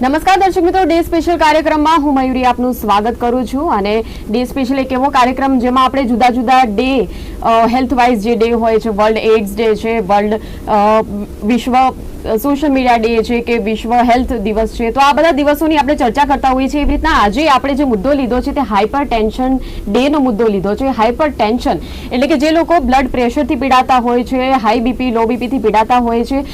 નમસ્કાર દર્શક મિત્રો, ડે સ્પેશિયલ કાર્યક્રમમાં હું મયુરી આપનું સ્વાગત કરું છું અને ડે સ્પેશિયલ એક એવો કાર્યક્રમ જેમાં આપણે જુદા જુદા ડે હેલ્થ વાઇઝ જે ડે હોય છે વર્લ્ડ એડ્સ ડે છે વર્લ્ડ વિશ્વ સોશિયલ મીડિયા ડે છે કે વિશ્વ હેલ્થ દિવસ છે, તો આ બધા દિવસોની આપણે ચર્ચા કરતા હોઈએ છીએ. એવી રીતના આજે આપણે જે મુદ્દો લીધો છે તે હાઇપર ટેન્શન ડેનો મુદ્દો લીધો છે. હાઇપર ટેન્શન એટલે કે જે લોકો બ્લડ પ્રેશરથી પીડાતા હોય છે, હાઈ બીપી, લો બીપીથી પીડાતા હોય છે,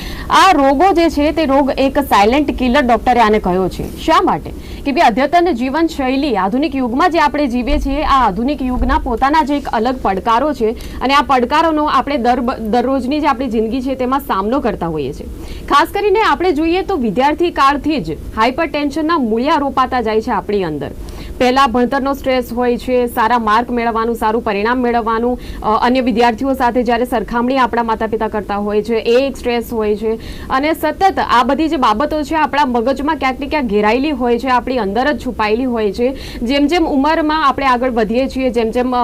આ રોગો જે છે તે રોગ એક સાયલેન્ટ કિલર ડોક્ટરે આને કહ્યો છે. શા માટે? કે ભાઈ અદ્યતન જીવનશૈલી, આધુનિક યુગમાં જે આપણે જીવીએ છીએ, આ આધુનિક યુગના પોતાના જે એક અલગ પડકારો છે અને આ પડકારોનો આપણે દર દરરોજની જે આપણી જિંદગી છે તેમાં સામનો કરતા હોઈએ છીએ. ખાસ કરીને આપણે જોઈએ તો વિદ્યાર્થી કાળથી જ હાઇપર ટેન્શનના મૂળિયા રોપાતા જાય છે આપણી અંદર. પહેલા ભણતરનો સ્ટ્રેસ હોય છે, સારા માર્ક મેળવવાનું, સારું પરિણામ મેળવવાનું અન્ય વિદ્યાર્થીઓ સાથે જ્યારે સરખામણી આપણા માતા પિતા કરતા હોય છે, એ એક સ્ટ્રેસ હોય છે. અને સતત આ બધી જે બાબતો છે આપણા મગજમાં ક્યાંક ને ક્યાંક ઘેરાયેલી હોય છે, આપણી અંદર જ છુપાયેલી હોય છે. જેમ જેમ ઉંમરમાં આપણે આગળ વધીએ છીએ, જેમ જેમ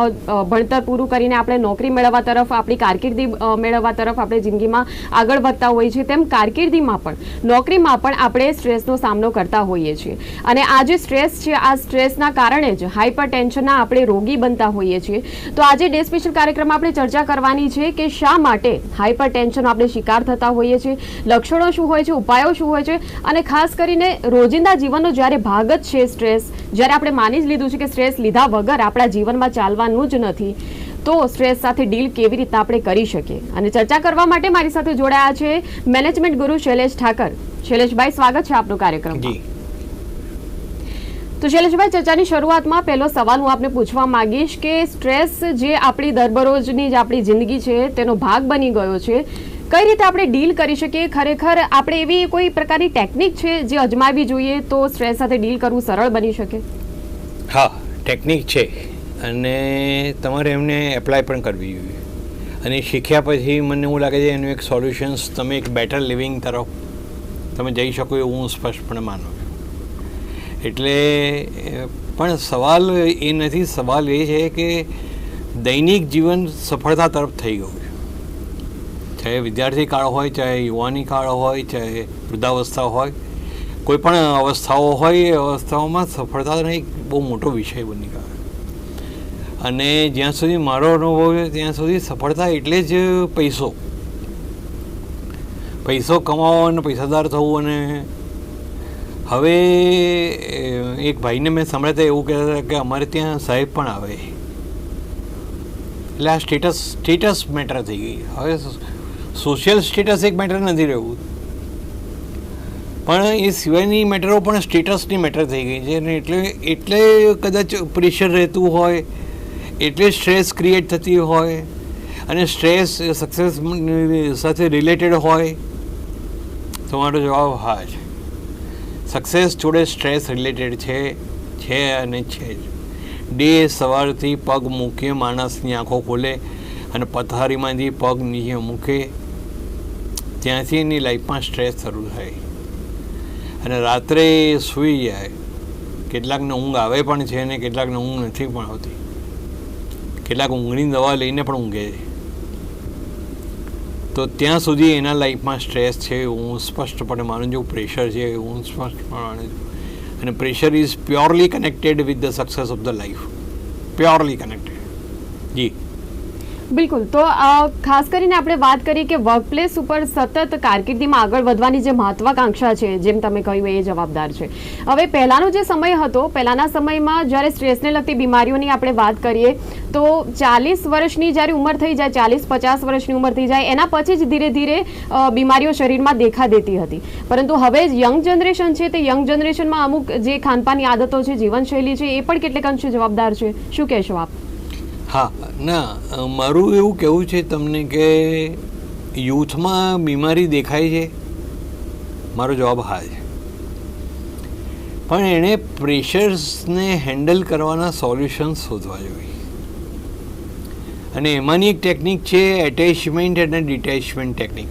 ભણતર પૂરું કરીને આપણે નોકરી મેળવવા તરફ, આપણી કારકિર્દી મેળવવા તરફ આપણે જિંદગીમાં આગળ વધતા હોઈએ છીએ, તેમ કારકિર્દીમાં પણ, નોકરીમાં પણ આપણે સ્ટ્રેસનો સામનો કરતા હોઈએ છીએ. અને આ જે સ્ટ્રેસ છે, આ સ્ટ્રેસના કારણે જ હાઇપર ટેન્શનના આપણે રોગી બનતા હોઈએ છીએ. તો આજે ડે સ્પેશિયલ કાર્યક્રમમાં આપણે ચર્ચા કરવાની છે કે શા માટે હાઇપર ટેન્શન આપણે શિકાર થતા હોઈએ છીએ, લક્ષણો શું હોય છે, ઉપાયો શું હોય છે અને ખાસ કરીને રોજિંદા જીવનનો જ્યારે ભાગ જ છે સ્ટ્રેસ, જ્યારે આપણે માની જ લીધું છે કે સ્ટ્રેસ લીધા વગર આપણા જીવનમાં ચાલવાનું જ નથી, તો સ્ટ્રેસ સાથે ડીલ કેવી રીતના આપણે કરી શકીએ? અને ચર્ચા કરવા માટે મારી સાથે જોડાયા છે મેનેજમેન્ટ ગુરુ શૈલેષ ઠાકર. શૈલેષભાઈ, સ્વાગત છે આપનું કાર્યક્રમ તો શૈલેષભાઈ, ચર્ચાની શરૂઆતમાં પહેલો સવાલ હું આપને પૂછવા માંગીશ કે સ્ટ્રેસ જે આપણી દરબરોજની જે આપણી જિંદગી છે, તેનો ભાગ બની ગયો છે. કઈ રીતે આપણે ડીલ કરી શકીએ? ખરેખર આપણે એવી કોઈ પ્રકારની ટેકનિક છે જે અજમાવી જોઈએ તો સ્ટ્રેસ સાથે ડીલ કરવું સરળ બની શકે? હા, ટેકનિક છે. અને તમારે એમને એપ્લાય પણ કરવી જોઈએ. અને શીખ્યા પછી મને એવું લાગે છે એનું એક સોલ્યુશન્સ, તમે એક બેટર લિવિંગ તરફ તમે જઈ શકો એવું હું સ્પષ્ટપણે માનું એટલે, પણ સવાલ એ નથી, સવાલ એ છે કે દૈનિક જીવન સફળતા તરફ થઈ ગયું છે. ચાહે વિદ્યાર્થી કાળ હોય, ચાહે યુવાની કાળ હોય, ચાહે વૃદ્ધાવસ્થા હોય, કોઈ પણ અવસ્થાઓ હોય, એ અવસ્થાઓમાં સફળતાનો એક બહુ મોટો વિષય બની ગયો અને જ્યાં સુધી મારો અનુભવ છે, ત્યાં સુધી સફળતા એટલે જ પૈસો. પૈસો કમાવો અને પૈસાદાર થવું અને હવે એક ભાઈને મેં સાંભળ્યા હતા, એવું કહેતા હતા કે અમારે ત્યાં સાહેબ પણ આવે. એટલે આ સ્ટેટસ સ્ટેટસ મેટર થઈ ગઈ. હવે સોશિયલ સ્ટેટસ એક મેટર નથી રહેવું પણ એ સિવાયની મેટરો પણ સ્ટેટસની મેટર થઈ ગઈ છે. અને એટલે એટલે કદાચ પ્રેશર રહેતું હોય, એટલે સ્ટ્રેસ ક્રિએટ થતી હોય, અને સ્ટ્રેસ, સક્સેસ સાથે રિલેટેડ હોય તમારો જવાબ હા છે સક્સેસ જોડે સ્ટ્રેસ રિલેટેડ છે છે અને છે જ. ડે સવારથી પગ મૂકે, માણસની આંખો ખોલે અને પથારીમાંથી પગ નીચે મૂકે, ત્યાંથી એની લાઈફમાં સ્ટ્રેસ શરૂ થાય. અને રાત્રે સૂઈ જાય. કેટલાકને ઊંઘ આવે પણ છે અને કેટલાકને ઊંઘ નથી પણ આવતી કેટલાક ઊંઘની દવા લઈને પણ ઊંઘે છે. તો ત્યાં સુધી એના લાઈફમાં સ્ટ્રેસ છે હું સ્પષ્ટપણે માનું છું. પ્રેશર છે હું સ્પષ્ટપણે માનું છું. અને pressure is purely connected with the success of the life. Purely connected. જી. બિલકુલ. તો ખાસ કરીને આપણે વાત કરીએ કે વર્કપ્લેસ ઉપર સતત કારકિર્દીમાં આગળ વધવાની જે મહત્વાકાંક્ષા છે, જેમ તમે કહ્યું એ જવાબદાર છે. હવે પહેલાંનો જે સમય હતો, પહેલાંના સમયમાં જ્યારે સ્ટ્રેસને લગતી બીમારીઓની આપણે વાત કરીએ, તો ચાલીસ વર્ષની જ્યારે ઉંમર થઈ જાય, ચાલીસ પચાસ વર્ષની ઉંમર થઈ જાય, એના પછી જ ધીરે ધીરે બીમારીઓ શરીરમાં દેખા દેતી હતી. પરંતુ હવે યંગ જનરેશન છે, તે યંગ જનરેશનમાં અમુક જે ખાનપાની આદતો છે, જીવનશૈલી છે, એ પણ કેટલેક અંશે જવાબદાર છે. શું કહેશો આપ? હા, ના મારું એવું કહેવું છે તમને કે યુથમાં બીમારી દેખાય છે? મારો જવાબ હા છે. પણ એણે પ્રેશર્સને હેન્ડલ કરવાના સોલ્યુશન્સ શોધવા જોઈએ. અને એમાંની એક ટેકનિક છે એટેચમેન્ટ અને ડિટેચમેન્ટ ટેકનિક.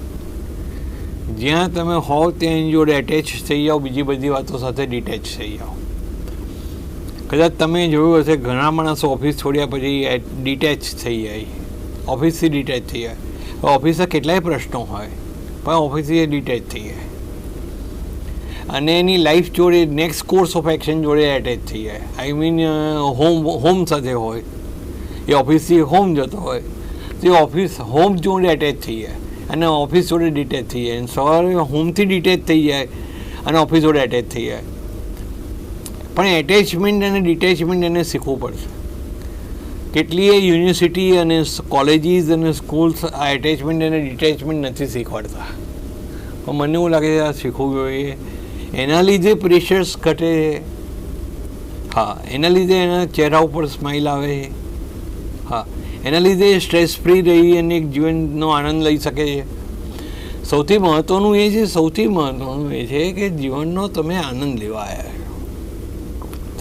જ્યાં તમે હોવ ત્યાં એની જોડે એટેચ થઈ જાઓ, બીજી બધી વાતો સાથે ડિટેચ થઈ જાઓ. કદાચ તમે જોયું હશે, ઘણા માણસો ઓફિસ છોડ્યા પછી ડિટેચ થઈ જાય. ઓફિસથી ડિટેચ થઈ જાય. ઓફિસના કેટલાય પ્રશ્નો હોય, પણ ઓફિસથી ડિટેચ થઈ જાય. અને એની લાઈફ જોડે નેક્સ્ટ કોર્સ ઓફ એક્શન જોડે એટેચ થઈ જાય. આઈ મીન હોમ હોમ સાથે હોય, એ ઓફિસથી હોમ જતો હોય, તો એ ઓફિસ હોમ જોડે એટેચ થઈ જાય. અને ઓફિસ જોડે ડિટેચ થઈ જાય. સવારે હોમથી ડિટેચ થઈ જાય, અને ઓફિસ જોડે એટેચ થઈ જાય. પણ એટેચમેન્ટ અને ડિટેચમેન્ટ એને શીખવું પડશે. કેટલીય યુનિવર્સિટી અને કોલેજીસ અને સ્કૂલ્સ આ એટેચમેન્ટ અને ડિટેચમેન્ટ નથી શીખવાડતા. પણ મને એવું લાગે છે આ શીખવું જોઈએ. એના લીધે પ્રેશર્સ ઘટે. હા, એના લીધે એના ચહેરા ઉપર સ્માઇલ આવે. હા, એના લીધે સ્ટ્રેસ ફ્રી રહી અને એક જીવનનો આનંદ લઈ શકે છે. સૌથી મહત્ત્વનું એ છે, સૌથી મહત્ત્વનું એ છે કે જીવનનો તમે આનંદ લેવા આવ્યા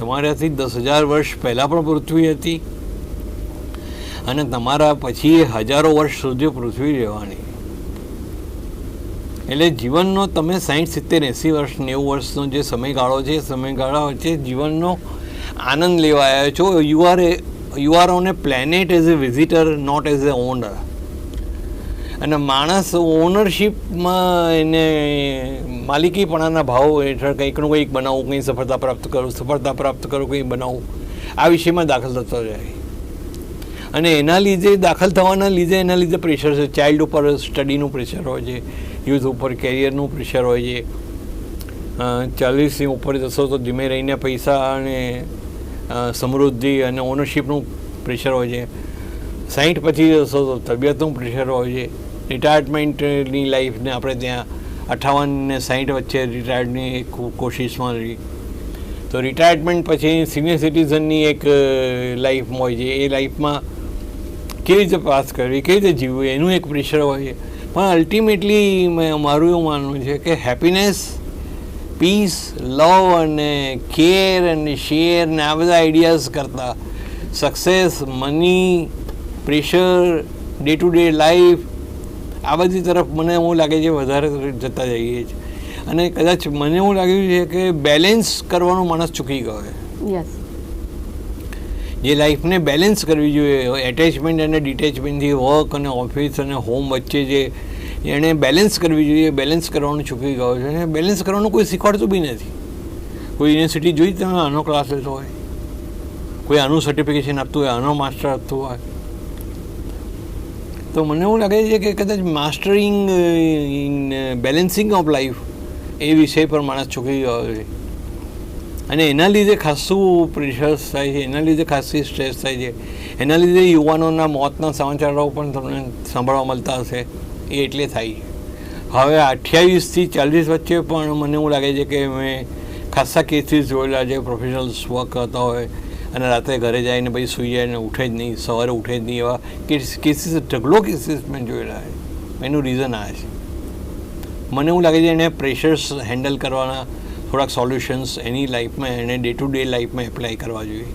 તમારાથી દસ હજાર વર્ષ પહેલાં પણ પૃથ્વી હતી અને તમારા પછી હજારો વર્ષ સુધી પૃથ્વી રહેવાની. એટલે જીવનનો તમે સાઠ સિત્તેર, એંસી વર્ષ, નેવું વર્ષનો જે સમયગાળો છે સમયગાળા વચ્ચે જીવનનો આનંદ લેવા આવ્યા છો. You are you are on a planet as a visitor not as a owner અને માણસ ઓનરશીપમાં એને માલિકીપણાના ભાવ હેઠળ કંઈકનું કંઈક બનાવવું, કંઈ સફળતા પ્રાપ્ત કરું સફળતા પ્રાપ્ત કરું કંઈ બનાવવું, આ વિષયમાં દાખલ થતો જાય. અને એના લીધે દાખલ થવાના લીધે એના લીધે પ્રેશર છે. ચાઇલ્ડ ઉપર સ્ટડીનું પ્રેશર હોય છે. યુથ ઉપર કેરિયરનું પ્રેશર હોય છે. ચાલીસની ઉપર જશો તો ધીમે રહીને પૈસા અને સમૃદ્ધિ અને ઓનરશીપનું પ્રેશર હોય છે. સાહીઠ પછી જશો તો તબિયતનું પ્રેશર હોય છે. રિટાયરમેન્ટની લાઈફને આપણે ત્યાં અઠાવન ને સાહીઠ વચ્ચે રિટાયર્ડની કોશિશમાં રહી. તો રિટાયરમેન્ટ પછી સિનિયર સિટીઝનની એક લાઈફ હોય છે. એ લાઈફમાં કેવી રીતે પાસ કરવી, કેવી રીતે જીવવું, એનું એક પ્રેશર હોય છે. પણ અલ્ટિમેટલી મારું એવું માનવું છે કે હેપીનેસ પીસ લવ અને કેર અને શેર ને આ બધા આઈડિયાઝ કરતાં success money pressure day to day life આ બધી તરફ મને એવું લાગે છે વધારે જતા જઈએ છીએ. અને કદાચ મને એવું લાગ્યું છે કે બેલેન્સ કરવાનો માણસ ચૂકી ગયો છે. જે લાઈફને બેલેન્સ કરવી જોઈએ એટેચમેન્ટ અને ડિટેચમેન્ટથી વર્ક અને ઓફિસ અને હોમ વચ્ચે જે એણે બેલેન્સ કરવી જોઈએ બેલેન્સ કરવાનું ચૂકી ગયો છે. અને બેલેન્સ કરવાનું કોઈ શીખવાડતું બી નથી. કોઈ યુનિવર્સિટી જોઈ તમે આનો ક્લાસ લેતો હોય. કોઈ આનું સર્ટિફિકેશન આપતું હોય આનો માસ્ટર આપતું હોય. તો મને એવું લાગે છે કે કદાચ mastering in balancing of life એ વિષય પર માણસ ચૂકી ગયો છે અને એના લીધે ખાસું પ્રેશર્સ થાય છે, એના લીધે ખાસી સ્ટ્રેસ થાય છે. એના લીધે યુવાનોના મોતના સમાચારો પણ તમને સાંભળવા મળતા હશે. એ એટલે થાય. હવે અઠ્યાવીસથી ચાલીસ વચ્ચે પણ મને એવું લાગે છે કે મેં ખાસા કેસીસ જોયેલા છે પ્રોફેશનલ્સ વર્ક કરતા હોય. અને રાત્રે ઘરે જઈને પછી સૂઈ જાય ને ઉઠે જ નહીં, સવારે ઉઠે જ નહીં એવા કેસીસ, ઢગલો કેસીસ મેં જોયેલા છે. એનું રીઝન આ છે. મને એવું લાગે છે એને પ્રેશર્સ હેન્ડલ કરવાના થોડાક સોલ્યુશન્સ એની લાઈફમાં એને ડે ટુ ડે લાઈફમાં એપ્લાય કરવા જોઈએ.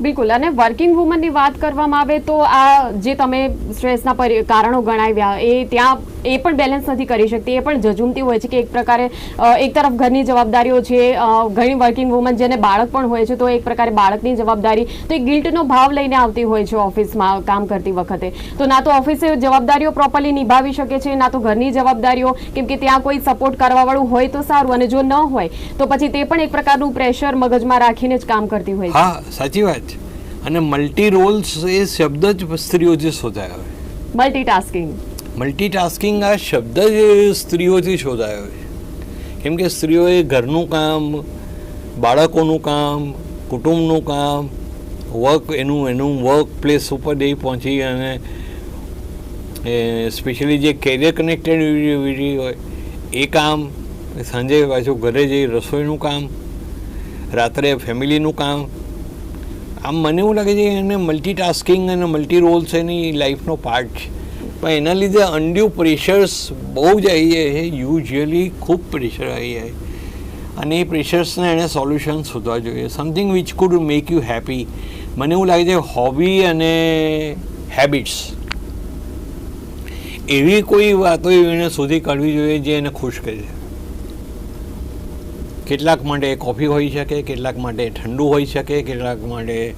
બિલકુલ. અને વર્કિંગ વુમનની વાત કરવામાં આવે તો આ જે તમે સ્ટ્રેસના કારણો ગણાવ્યા, એ ત્યાં એ પણ બેલેન્સ નથી કરી શકતી. એ પણ જજુમતી હોય છે કે એક પ્રકારે એક તરફ ઘરની જવાબદારીઓ છે ઘણી વર્કિંગ વુમન જેને બાળક પણ હોય છે તો એક પ્રકારે બાળકની જવાબદારી તો એ ગિલ્ટનો ભાવ લઈને આવતી હોય છે ઓફિસમાં કામ કરતી વખતે. તો ના તો ઓફિસે જવાબદારીઓ પ્રોપરલી નિભાવી શકે છે ના તો ઘરની જવાબદારીઓ કેમ કે ત્યાં કોઈ સપોર્ટ કરવાવાળું હોય તો સારું અને જો ન હોય તો પછી તે પણ એક પ્રકારનું પ્રેશર મગજમાં રાખીને જ કામ કરતી હોય છે. હા સાચી વાત. છે અને મલ્ટી રોલ્સ એ શબ્દ જ સ્ત્રીઓથી શોધાયો મલ્ટી મલ્ટીટાસ્કિંગ મલ્ટીટાસ્કિંગ આ શબ્દ જ સ્ત્રીઓથી શોધાયો છે. કેમ કે સ્ત્રીઓએ ઘરનું કામ, બાળકોનું કામ, કુટુંબનું કામ વર્ક એનું એનું વર્ક પ્લેસ ઉપર જઈ પહોંચી અને સ્પેશિયલી જે કેરિયર કનેક્ટેડ હોય, એ કામ, સાંજે પાછું ઘરે જઈ રસોઈનું કામ, રાત્રે ફેમિલીનું કામ, આમ મને એવું લાગે છે એને મલ્ટીટાસ્કિંગ અને મલ્ટી રોલ્સ એની લાઈફનો પાર્ટ છે. પણ એના લીધે અનડ્યુ પ્રેશર્સ બહુ જ આવી જાય છે યુઝ્યુઅલી ખૂબ પ્રેશર આવી જાય અને એ પ્રેશર્સને એણે સોલ્યુશન શોધવા જોઈએ. Something which could make you happy મને એવું લાગે છે હોબી અને હેબિટ્સ એવી કોઈ વાતો એને શોધી કાઢવી જોઈએ જે એને ખુશ કરે કેટલાક માટે કોફી હોઈ શકે, કેટલાક માટે ઠંડુ હોઈ શકે, કેટલાક માટે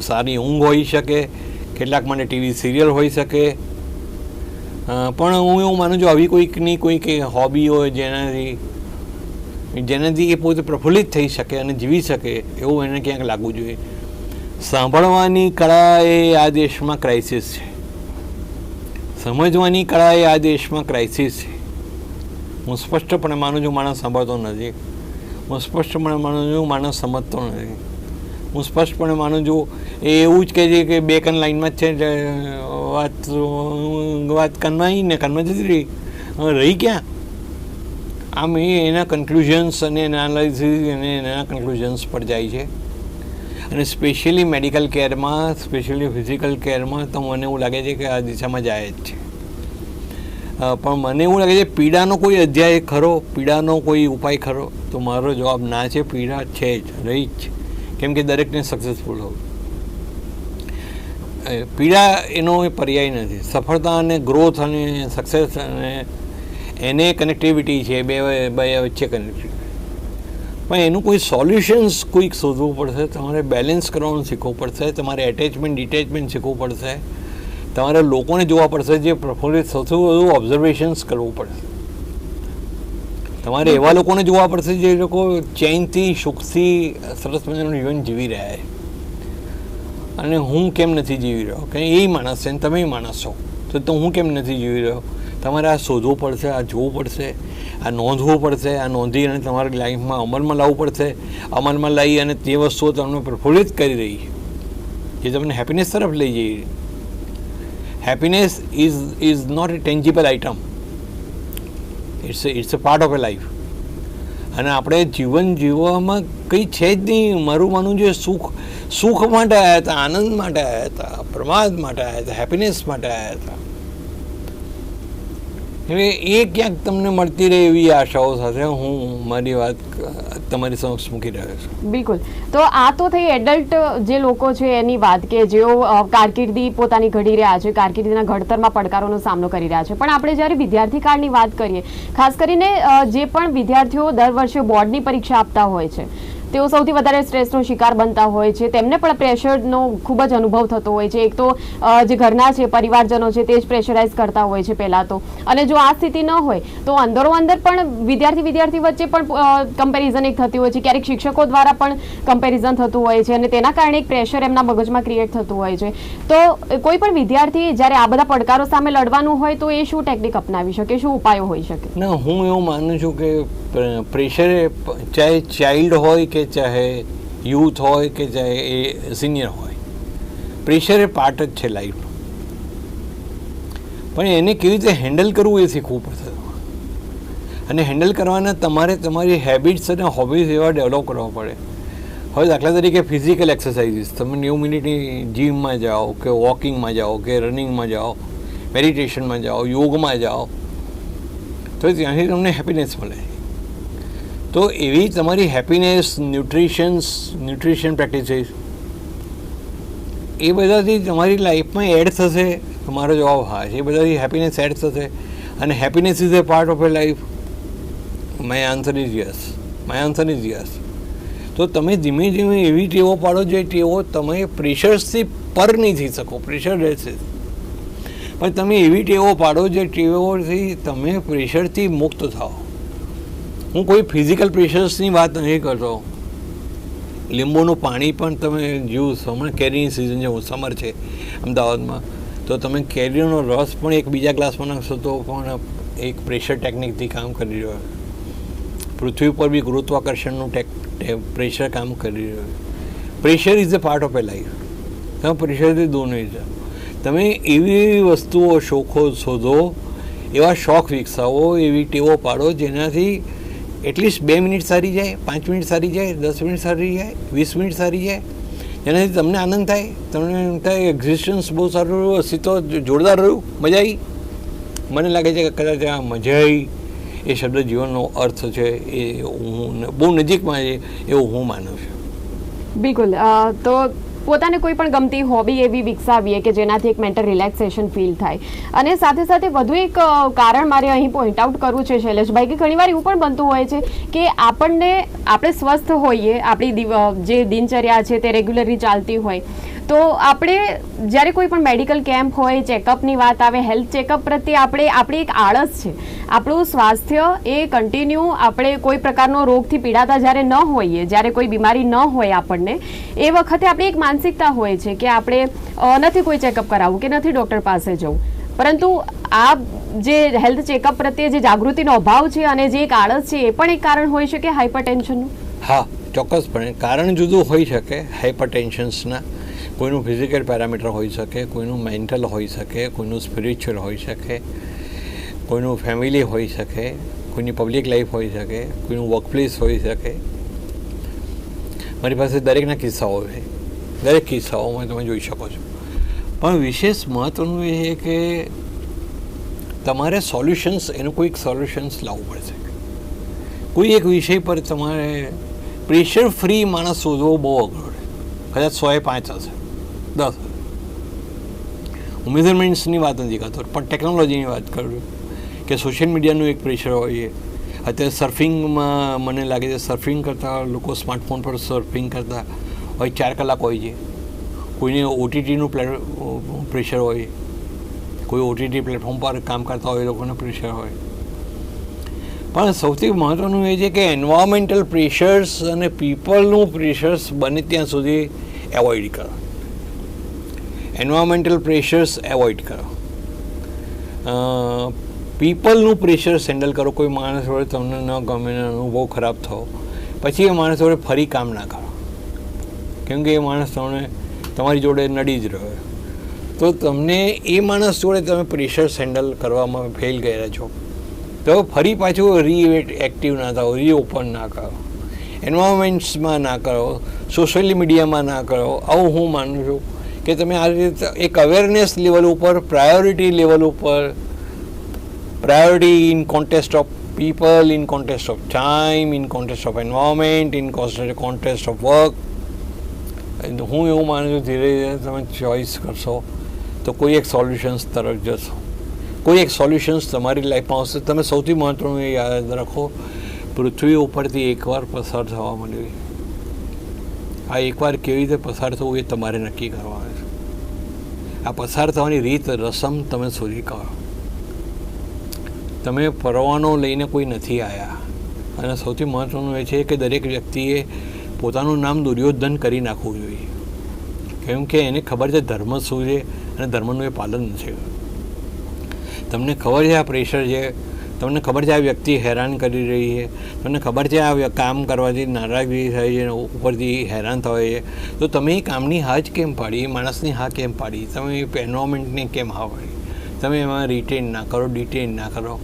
સારી ઊંઘ હોઈ શકે, કેટલાક માટે ટીવી સિરિયલ હોઈ શકે. પણ હું એવું માનું છું, આવી કોઈકની કોઈક હોબી હોય જેનાથી જેનાથી એ પોતે પ્રફુલ્લિત થઈ શકે અને જીવી શકે, એવું એને ક્યાંક લાગવું જોઈએ. સાંભળવાની કળા એ આ દેશમાં ક્રાઇસિસ છે. સમજવાની કળા એ આ દેશમાં ક્રાઇસિસ છે. હું સ્પષ્ટપણે માનું છું, માણસ સાંભળતો નથી. હું સ્પષ્ટપણે માનું છું, માણસ સમજતો નથી. હું સ્પષ્ટપણે માનું છું, એ એવું જ કહે છે કે બે કન લાઈનમાં જ છે વાત વાત કનમાં ને કનમાં જતી રહી. રહી ક્યાં? આમ એ એના કન્ક્લુઝન્સ અને એના એનાલિસિસ અને એના કન્ક્લુઝન્સ પર જાય છે. અને સ્પેશિયલી મેડિકલ કેરમાં સ્પેશિયલી ફિઝિકલ કેરમાં તો મને એવું લાગે છે કે આ દિશામાં જાય જ છે. પણ મને એવું લાગે છે પીડાનો કોઈ અધ્યાય ખરો? પીડાનો કોઈ ઉપાય ખરો? તો મારો જવાબ ના છે, પીડા છે જ, રહી જ છે. કેમ કે દરેકને સક્સેસફુલ હોવું. પીડા એનો પર્યાય નથી. સફળતા અને ગ્રોથ અને સક્સેસ અને એને કનેક્ટિવિટી છે, બે બે વચ્ચે કનેક્ટિવિટી પણ એનું કોઈ સોલ્યુશન્સ કોઈક શોધવું પડશે, તમારે બેલેન્સ કરવાનું શીખવું પડશે, તમારે એટેચમેન્ટ ડિટેચમેન્ટ શીખવું પડશે, તમારે લોકોને જોવા પડશે, જે પ્રફુલ્લિત સૌથી વધુ ઓબ્ઝર્વેશન્સ કરવું પડશે. તમારે એવા લોકોને જોવા પડશે જે લોકો ચેનથી, સુખથી, સરસ મજાનું જીવન જીવી રહ્યા છે. અને હું કેમ નથી જીવી રહ્યો? કે એ માણસ છે અને તમે માણસ છો. તો તો હું કેમ નથી જીવી રહ્યો? તમારે આ શોધવું પડશે, આ જોવું પડશે, આ નોંધવું પડશે, આ નોંધી અને તમારી લાઈફમાં અમલમાં લાવવું પડશે. અમલમાં લાવી અને તે વસ્તુઓ તમને પ્રફુલ્લિત કરી રહી જે તમને હેપીનેસ તરફ લઈ જઈ happiness is is not a tangible item it's it's a part of a life અને આપણે જીવન જીવવામાં કંઈ છે જ નહીં. મારું માનવું છે સુખ સુખ માટે આવ્યા હતા, આનંદ માટે આવ્યા હતા, પ્રમાદ માટે આવ્યા હતા હેપીનેસ માટે આવ્યા હતા. હવે એ ક્યાંક તમને મળતી રહે એવી આશાઓ સાથે હું મારી વાત તમારી સમક્ષ મૂકી રહ્યો છું. બિલકુલ. તો આ તો થઈ એડલ્ટ જે લોકો છે એની વાત કે જેઓ કારકિર્દી પોતાની ઘડી રહ્યા છે, કારકિર્દીના ઘડતરમાં પડકારોનો સામનો કરી રહ્યા છે. પણ આપણે જ્યારે વિદ્યાર્થી કાળની વાત કરીએ, ખાસ કરીને જે પણ વિદ્યાર્થીઓ દર વર્ષે બોર્ડની પરીક્ષા આપતા હોય છે તેઓ સૌથી વધારે સ્ટ્રેસનો શિકાર બનતા હોય છે. તેમને પણ પ્રેશરનો ખૂબ જ અનુભવ થતો હોય છે. એક તો જે ઘરના છે, પરિવારજનો છે, તે જ પ્રેશરાઇઝ કરતા હોય છે પહેલાં તો. અને જો આ સ્થિતિ ન હોય, તો અંદરો અંદર પણ વિદ્યાર્થી વિદ્યાર્થી વચ્ચે પણ કમ્પેરિઝન એક થતી હોય છે. ક્યારેક શિક્ષકો દ્વારા પણ કમ્પેરિઝન થતું હોય છે અને તેના કારણે એક પ્રેશર એમના મગજમાં ક્રિએટ થતું હોય છે. તો કોઈ પણ વિદ્યાર્થી જ્યારે આ બધા પડકારો સામે લડવાનું હોય તો એ શું ટેકનિક અપનાવી શકે? શું ઉપાયો હોઈ શકે? ના, હું એવું માનું છું કે પ્રેશર ચાહે ચાઇલ્ડ હોય કે ચાહે યુથ હોય કે ચાહે એ સિનિયર હોય. પ્રેશર એ પાર્ટ જ છે લાઈફનો પણ એને કેવી રીતે હેન્ડલ કરવું એ શીખવું પડશે. અને હેન્ડલ કરવાના તમારે તમારી હેબિટ્સ અને હોબીઝ એવા ડેવલપ કરવા પડે. હવે દાખલા તરીકે ફિઝિકલ એક્સરસાઇઝીસ તમે નેવું મિનિટની જીમમાં જાઓ કે વોકિંગમાં જાઓ કે રનિંગમાં જાઓ મેડિટેશનમાં જાઓ, યોગમાં જાઓ, તો ત્યાંથી તમને હેપીનેસ મળે. તો એવી તમારી હેપીનેસ ન્યુટ્રિશન્સ ન્યુટ્રિશન પ્રેક્ટિસીસ એ બધાથી તમારી લાઈફમાં એડ થશે, તમારો જવાબ હા છે. એ બધાથી હેપીનેસ એડ થશે. અને happiness is a part of a life my answer is yes my answer is yes તો તમે ધીમે ધીમે એવી ટેવો પાડો જે ટેવો તમે પ્રેશર્સથી પર નહીં થઈ શકો. પ્રેશર રહેશે. પણ તમે એવી ટેવો પાડો જે ટેવોથી તમે પ્રેશરથી મુક્ત થાઓ. હું કોઈ ફિઝિકલ પ્રેશર્સની વાત નથી કરતો. લીંબુનું પાણી પણ તમે જ્યુસ હમણાં કેરીની સિઝન છે સમર છે, અમદાવાદમાં, તો તમે કેરીનો રસ પણ એક બીજા ગ્લાસમાં નાખશો તો પણ એક પ્રેશર ટેકનિકથી કામ કરી રહ્યો પૃથ્વી પર બી ગુરુત્વાકર્ષણનું ટેક પ્રેશર કામ કરી રહ્યું pressure is a part of a life તમે પ્રેશરથી દૂર નહીં જાઓ. તમે એવી એવી વસ્તુઓ શોખો શોધો, એવા શોખ વિકસાવો, એવી ટેવો પાડો જેનાથી એટલીસ્ટ બે મિનિટ સારી જાય, પાંચ મિનિટ સારી જાય, દસ મિનિટ સારી જાય, વીસ મિનિટ સારી જાય. જેનાથી તમને આનંદ થાય, તમને એમ થાય એક્ઝિસ્ટન્સ બહુ સારું રહ્યું અસ્તિત્વ જોરદાર રહ્યું, મજા આવી. મને લાગે છે કે કદાચ આ મજા આવી. એ શબ્દ જીવનનો અર્થ છે, એ હું બહુ નજીકમાં છે, એવું હું માનું છું. બિલકુલ. તો પોતાને કોઈ પણ ગમતી હોબી એવી વિકસાવીએ કે જેનાથી એક મેન્ટલ રિલેક્સેશન ફીલ થાય. અને સાથે સાથે વધુ એક કારણ મારે અહીં પોઈન્ટ આઉટ કરવું છે શૈલેષભાઈ, કે ઘણીવાર એવું પણ બનતું હોય છે કે આપણને, આપણે સ્વસ્થ હોઈએ, આપણી જે દિનચર્યા છે તે રેગ્યુલરલી ચાલતી હોય. તો આપણે જ્યારે કોઈ પણ મેડિકલ કેમ્પ હોય ચેકઅપની વાત આવે હેલ્થ ચેકઅપ પ્રત્યે આપણે, આપણી એક આળસ છે. આપણું સ્વાસ્થ્ય એ કન્ટિન્યુ આપણે કોઈ પ્રકારનો રોગથી પીડાતા જ્યારે ન હોઈએ, જ્યારે કોઈ બીમારી ન હોય આપણને, એ વખતે આપણી એક માનસિકતા હોય છે કે આપણે નથી કોઈ ચેકઅપ કરાવવું કે નથી ડૉક્ટર પાસે જવું. પરંતુ આ જે હેલ્થ ચેકઅપ પ્રત્યે જે જાગૃતિનો અભાવ છે અને જે એક આળસ છે, એ પણ એક કારણ હોઈ શકે હાઇપર ટેન્શનનું હા, ચોક્કસપણે. કારણ જુદું હોઈ શકે હાઇપર ટેન્શન્સના કોઈનું ફિઝિકલ પેરામીટર હોઈ શકે, કોઈનું મેન્ટલ હોઈ શકે, કોઈનું સ્પિરિચ્યુઅલ હોઈ શકે, કોઈનું ફેમિલી હોઈ શકે, કોઈની પબ્લિક લાઈફ હોઈ શકે, કોઈનું વર્કપ્લેસ હોઈ શકે. મારી પાસે દરેકના કિસ્સાઓ છે. દરેક કિસ્સાઓમાં તમે જોઈ શકો છો. પણ વિશેષ મહત્ત્વનું એ છે કે તમારે સોલ્યુશન્સ એનું કોઈક સોલ્યુશન્સ લાવવું પડશે. કોઈ એક વિષય પર તમારે પ્રેશર ફ્રી માણસ શોધવો બહુ અઘરો છે. કદાચ એ પાંચ હશે. દસ. હું મેઝરમેન્ટ્સની વાત નથી કરતો, પણ ટેકનોલોજીની વાત કરું છું. કે સોશિયલ મીડિયાનું એક પ્રેશર હોય છે. અત્યારે સર્ફિંગમાં મને લાગે છે સર્ફિંગ કરતાં લોકો સ્માર્ટફોન પર સર્ફિંગ કરતા હોય, ચાર કલાક હોય છે. કોઈને ઓટીટીનું પ્રેશર હોય. કોઈ ઓટીટી પ્લેટફોર્મ પર કામ કરતા હોય એ લોકોને પ્રેશર હોય. પણ સૌથી મહત્ત્વનું એ છે કે એન્વાયરમેન્ટલ પ્રેશર્સ અને પીપલનું પ્રેશર્સ બને ત્યાં સુધી એવોઇડ કરો. એન્વાયરમેન્ટલ પ્રેશર્સ એવોઇડ કરો. પીપલનું પ્રેશર હેન્ડલ કરો. કોઈ માણસ જોડે તમને ન ગમે અનુભવ ખરાબ થયો પછી એ માણસ જોડે ફરી કામ ના કરો. કેમ કે એ માણસ તમને, તમારી જોડે નડી જ રહ્યો. તો તમને એ માણસ જોડે તમે પ્રેશર હેન્ડલ કરવામાં ફેલ ગયા છો. તો ફરી પાછું રી એક્ટિવ ના થાઓ રીઓપન ના કરો. એન્વાયરમેન્ટ્સમાં ના કરો સોશિયલ મીડિયામાં ના કરો. આવું હું માનું છું. કે તમે આ રીતે એક અવેરનેસ લેવલ ઉપર પ્રાયોરિટી લેવલ ઉપર priority in context of people in context of time in context of environment in context of work હું એવું માનું છું, ધીરે ધીરે તમે ચોઈસ કરશો, તો કોઈ એક સોલ્યુશન્સ તરફ જશો. કોઈ એક સોલ્યુશન્સ તમારી લાઈફમાં આવશે. તમે સૌથી મહત્ત્વનું એ યાદ રાખો, પૃથ્વી ઉપરથી એકવાર પસાર થવા માંડવી. આ એકવાર કેવી રીતે પસાર થવું એ તમારે નક્કી કરવાનું. આ પસાર થવાની રીત રસમ તમે શોધી કાઢો તમે પરવાનો લઈને કોઈ નથી આવ્યા અને સૌથી મહત્ત્વનું એ છે કે દરેક વ્યક્તિએ પોતાનું નામ દુર્યોધન કરી નાખવું જોઈએ. કેમ કે એને ખબર છે ધર્મ શું છે અને ધર્મનું એ પાલન છે. તમને ખબર છે આ પ્રેશર છે? તમને ખબર છે આ વ્યક્તિ હેરાન કરી રહી છે? તમને ખબર છે આ કામ કરવાથી નારાજગી થાય છે ઉપરથી હેરાન થાય છે. તો તમે એ કામની હા જ કેમ પાડી? એ માણસની હા કેમ પાડી? તમે એન્વાયરમેન્ટને કેમ હા પાડી? તમે એમાં રિટેન ના કરો ડિટેન ના કરો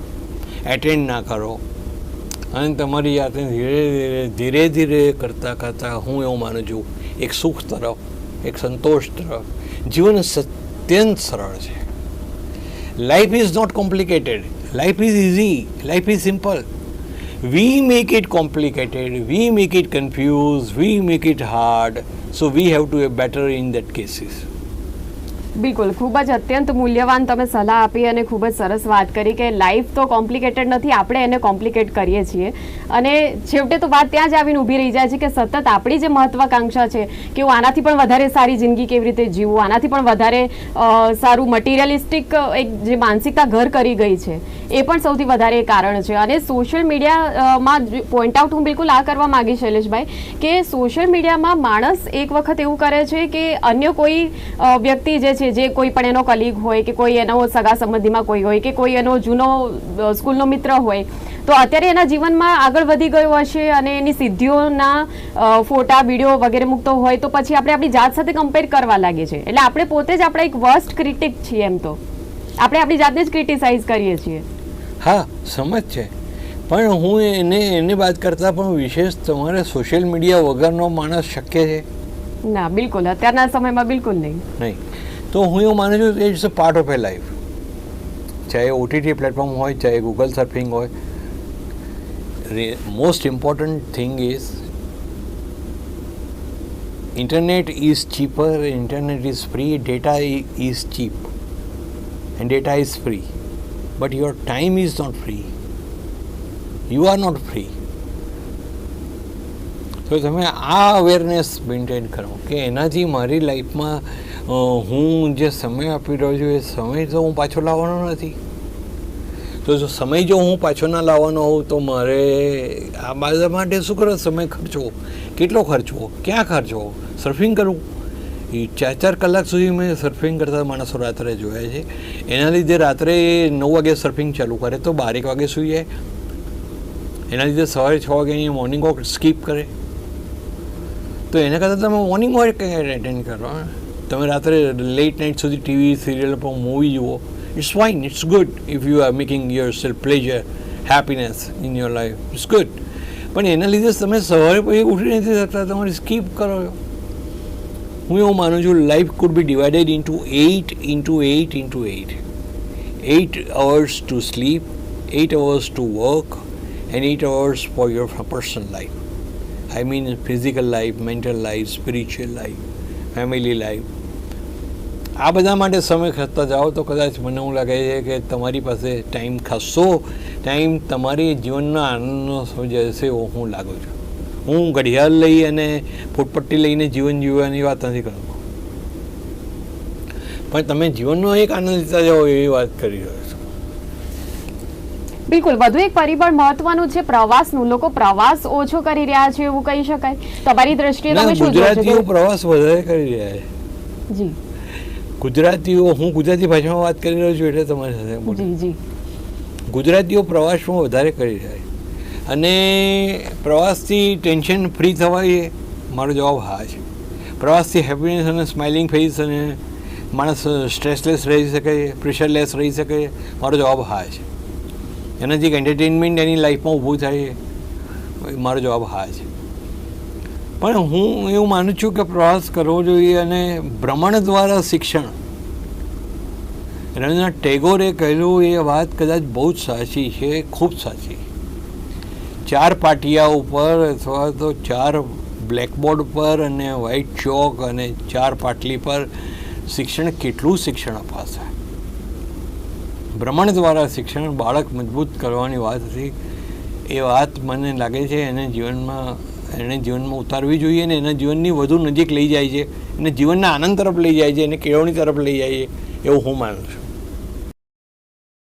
એટેન્ડ ના કરો. અને તમારી જાતને ધીરે ધીરે ધીરે ધીરે કરતાં કરતાં હું એવું માનું છું, એક સુખ તરફ, એક સંતોષ તરફ. જીવન અત્યંત સરળ છે. Life is not complicated life is easy life is simple we make it complicated, we make it confused, we make it hard. So, we have to be better in that cases. બિલકુલ, ખૂબ જ અત્યંત મૂલ્યવાન તમે સલાહ આપી અને ખૂબ જ સરસ વાત કરી કે લાઈફ તો કોમ્પ્લિકેટેડ નથી, આપણે એને કોમ્પ્લિકેટ કરીએ છીએ. અને છેવટે તો વાત ત્યાં જ આવીને ઊભી રહી જાય છે કે સતત આપણી જે મહત્વાકાંક્ષા છે કે હું આનાથી પણ વધારે સારી જિંદગી કેવી રીતે જીવું, આનાથી પણ વધારે સારું મટીરિયલિસ્ટિક એક જે માનસિકતા ઘર કરી ગઈ છે, એ પણ સૌથી વધારે કારણ છે. અને સોશિયલ મીડિયામાં પોઈન્ટ આઉટ હું બિલકુલ આ કરવા માગીશ શૈલેષભાઈ કે સોશિયલ મીડિયામાં માણસ એક વખત એવું કરે છે કે અન્ય કોઈ વ્યક્તિ જે છે જે કોઈ પણ એનો કલીગ હોય કે કોઈ એનો સગા સંબંધીમાં કોઈ હોય કે કોઈ એનો જૂનો સ્કૂલનો મિત્ર હોય તો અત્યારે એના જીવનમાં આગળ વધી ગયો હશે અને એની સિદ્ધિઓના ફોટા વીડિયો વગેરે મૂકતો હોય તો પછી આપણે આપણી જાત સાથે કમ્પેર કરવા લાગીએ છીએ એટલે આપણે પોતે જ આપણા એક વર્સ્ટ ક્રિટિક છીએ એમ તો. આપણે આપણી જાતને જ ક્રિટિસાઇઝ કરીએ છીએ. હા સમજ છે. પણ હું એને એની વાત કરતાં પણ વિશેષ તમારે સોશિયલ મીડિયા વગરનો માણસ શક્ય છે? ના બિલકુલ. અત્યારના સમયમાં બિલકુલ નહીં. નહીં. તો હું એવું માનું છું it's a part of a life ચાહે ઓટીટી પ્લેટફોર્મ હોય ચાહે ગૂગલ સર્ફિંગ હોય most important thing is is cheaper internet is free data i- is cheap and data is free but your time is not free you are not free તો તમે આ awareness maintain કરો કે એનાથી મારી લાઈફમાં હું જે સમય આપી રહ્યો છું એ સમય તો હું પાછો લાવવાનો નથી. તો જો સમય જો હું પાછો ના લાવવાનો હોઉં તો મારે આ બધા માટે શું કરો? સમય ખર્ચવો. કેટલો ખર્ચવો? ક્યાં ખર્ચવો? સર્ફિંગ કરવું એ ચાર ચાર કલાક સુધી મેં સર્ફિંગ કરતા માણસો રાત્રે જોયા છે. એના લીધે રાત્રે નવ વાગે સર્ફિંગ ચાલુ કરે તો બારેક વાગે સૂઈ જાય. એના લીધે સવારે છ વાગે મોર્નિંગ વોક સ્કીપ કરે. તો એના કરતાં તમે મોર્નિંગ વોક એટેન્ડ કરો. તમે રાત્રે લેટ નાઇટ સુધી ટીવી સિરિયલ પર મૂવી જુઓ it's fine it's good if you are making yourself pleasure happiness in your life it's good પણ એના લીધે તમે સવારે પછી ઉઠી નથી શકતા તમારે સ્કીપ કરો. છો હું એવું માનું છું life could be divided into eight into eight into eight eight hours to sleep, eight hours to work, and eight hours for your personal life. I mean, physical life, mental life, spiritual life, family life આ બધા માટે સમય ખસતા જાઓ તો કદાચ મને એવું લાગે છે કે તમારી પાસે ટાઈમ ખાસો. ટાઈમ તમારી જીવનના આનંદનો જશે એવો હું લાગુ છું. હું ઘડિયાળ લઈ અને ફૂટપટ્ટી લઈને જીવન જીવવાની વાત નથી કરતો. પણ તમે જીવનનો એક આનંદ લેતા જાઓ એવી વાત કરી રહ્યો બિલકુલ વધુ એક પરિબળ મહત્વનું છે પ્રવાસનું. લોકો પ્રવાસ ઓછો કરી રહ્યા છે એવું કહી શકાય. તમારી દ્રષ્ટિએ તમે શું ગુજરાતીઓ પ્રવાસ વધારે કરી રહ્યા છે. જી. ગુજરાતીઓ હું ગુજરાતી ભાષામાં વાત કરી રહ્યો છું એટલે તમારી સાથે જી જી. ગુજરાતીઓ પ્રવાસમાં વધારે કરી રહ્યા છે. અને પ્રવાસથી ટેન્શન ફ્રી થવાય મારો જવાબ હા છે. પ્રવાસથી હેપીનેસ અને સ્માઇલિંગ ફેસ અને માણસ સ્ટ્રેસલેસ રહી શકે પ્રેશરલેસ રહી શકે મારો જવાબ હા છે. એનાથી એક એન્ટરટેનમેન્ટ એની લાઈફમાં ઊભું થાય મારો જવાબ હા છે. પણ હું એવું માનું છું કે પ્રવાસ કરવો જોઈએ અને ભ્રમણ દ્વારા શિક્ષણ. રવીન્દ્રનાથ ટેગોરે કહેલું એ વાત કદાચ બહુ જ સાચી છે, ખૂબ સાચી. ચાર પાટિયા ઉપર અથવા તો ચાર બ્લેકબોર્ડ પર અને વ્હાઇટ ચોક અને ચાર પાટલી પર શિક્ષણ, કેટલું શિક્ષણ અપાશે? ભ્રમણ દ્વારા શિક્ષણ બાળક મજબૂત કરવાની વાત હતી. એ વાત મને લાગે છે એને જીવનમાં એને જીવનમાં ઉતારવી જોઈએ ને એના જીવનની વધુ નજીક લઈ જાય છે. એને જીવનના આનંદ તરફ લઈ જાય છે એને કેળવણી તરફ લઈ જાય છે એવું હું માનું છું.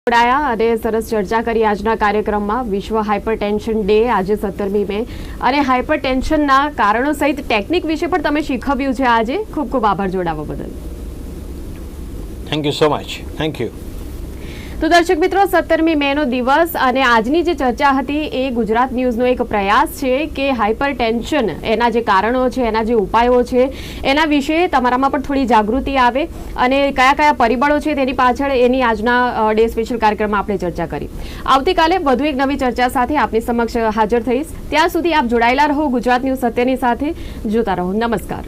જોડાયા અને સરસ ચર્ચા કરી આજના કાર્યક્રમમાં વિશ્વ હાઇપરટેન્શન ડે આજે સત્તરમી મે. અને હાઇપરટેન્શનના કારણો સહિત ટેકનિક વિશે પણ તમે શીખવ્યું છે આજે. ખૂબ ખૂબ આભાર જોડાવા બદલ. Thank you so much thank you તો દર્શક મિત્રો, સત્તરમી મેનો દિવસ અને આજની જે ચર્ચા હતી એ ગુજરાત ન્યૂઝનો એક પ્રયાસ છે કે હાઇપર ટેન્શન એના જે કારણો છે, એના જે ઉપાયો છે, એના વિશે તમારામાં પણ થોડી જાગૃતિ આવે અને કયા કયા પરિબળો છે તેની પાછળ એની આજના ડે સ્પેશિયલ કાર્યક્રમમાં આપણે ચર્ચા કરી. આવતીકાલે વધુ એક નવી ચર્ચા સાથે આપની સમક્ષ હાજર થઈશ. ત્યાં સુધી આપ જોડાયેલા રહો, ગુજરાત ન્યૂઝ સત્યની સાથે. જોતા રહો. નમસ્કાર.